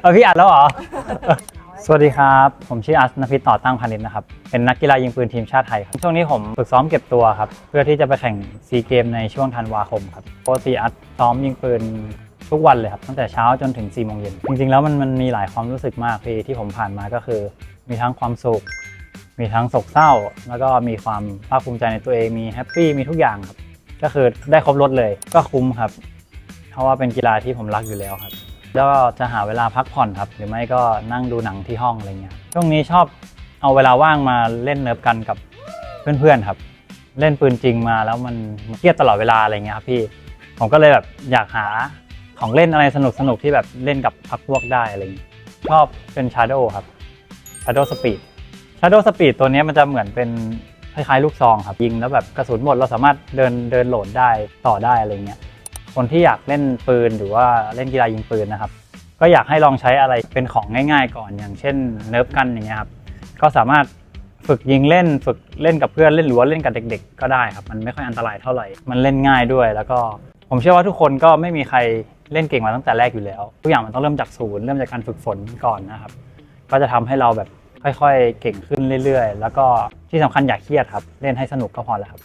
เอาพี่อัดแล้วเหรอ สวัสดีครับ ผมชื่ออัสนพิษต่อตั้งพานิชนะครับ เป็นนักกีฬายิงปืนทีมชาติไทยครับ ช่วงนี้ผมฝึกซ้อมเก็บตัวครับ เพื่อที่จะไปแข่งซีเกมในช่วงธันวาคมครับปกติอัสซ้อมยิงปืนทุกวันเลยครับ ตั้งแต่เช้าจนถึง4ี่โมงเย็น จริงๆ แล้วมันมันมีหลายความรู้สึกมากพี่ที่ผมผ่านมาก็คือ มีทั้งความสุข มีทั้งโศกเศร้า แล้วก็มีความภาคภูมิใจในตัวเอง มีแฮปปี้ มีทุกอย่างครับ ก็คือได้ครบรถเลย ก็คุ้มครับ เพราะว่าเป็นกีฬาที่ผมรักอยู่แล้วครับ แล้วก็จะหาเวลาพักผ่อนครับ หรือไม่ก็นั่งดูหนังที่ห้องอะไรเงี้ยช่วงนี้ชอบเอาเวลาว่างมาเล่นเนิร์ฟกันกับเพื่อนๆครับ เล่นปืนจริงมาแล้วมันเครียดตลอดเวลาอะไรเงี้ยครับพี่ผมก็เลยแบบอยากหาของเล่นอะไรสนุกๆที่แบบเล่นกับพักพวกได้อะไรเงี้ยชอบเป็น Shadow ครับ Shadow Speed Shadow Speed ตัวนี้มันจะเหมือนเป็นคล้ายๆลูกซองครับยิงแล้วแบบกระสุนหมดเราสามารถเดินเดินโหลดได้ต่อได้อะไรเงี้ย คนที่อยากเล่นปืนหรือว่าเล่นกีฬายิงปืนนะครับ ก็อยากให้ลองใช้อะไรเป็นของง่าย ๆ ก่อนอย่างเช่นเนิร์ฟกันอย่างเงี้ยครับก็สามารถฝึกยิงเล่นฝึกเล่นกับเพื่อนเล่นหรือว่าเล่นกับเด็ก ๆ ก็ได้ครับมันไม่ค่อยอันตรายเท่าไหร่ มันเล่นง่ายด้วย แล้วก็ผมเชื่อว่าทุกคนก็ไม่มีใครเล่นเก่งมาตั้งแต่แรกอยู่แล้ว ทุกอย่างมันต้องเริ่มจากศูนย์เริ่มจากการฝึกฝนก่อนนะครับ ก็จะทำให้เราแบบค่อยๆ เก่งขึ้นเรื่อยๆ แล้วก็ที่สำคัญอย่าเครียดครับ เล่นให้สนุกก็พอแล้วครับ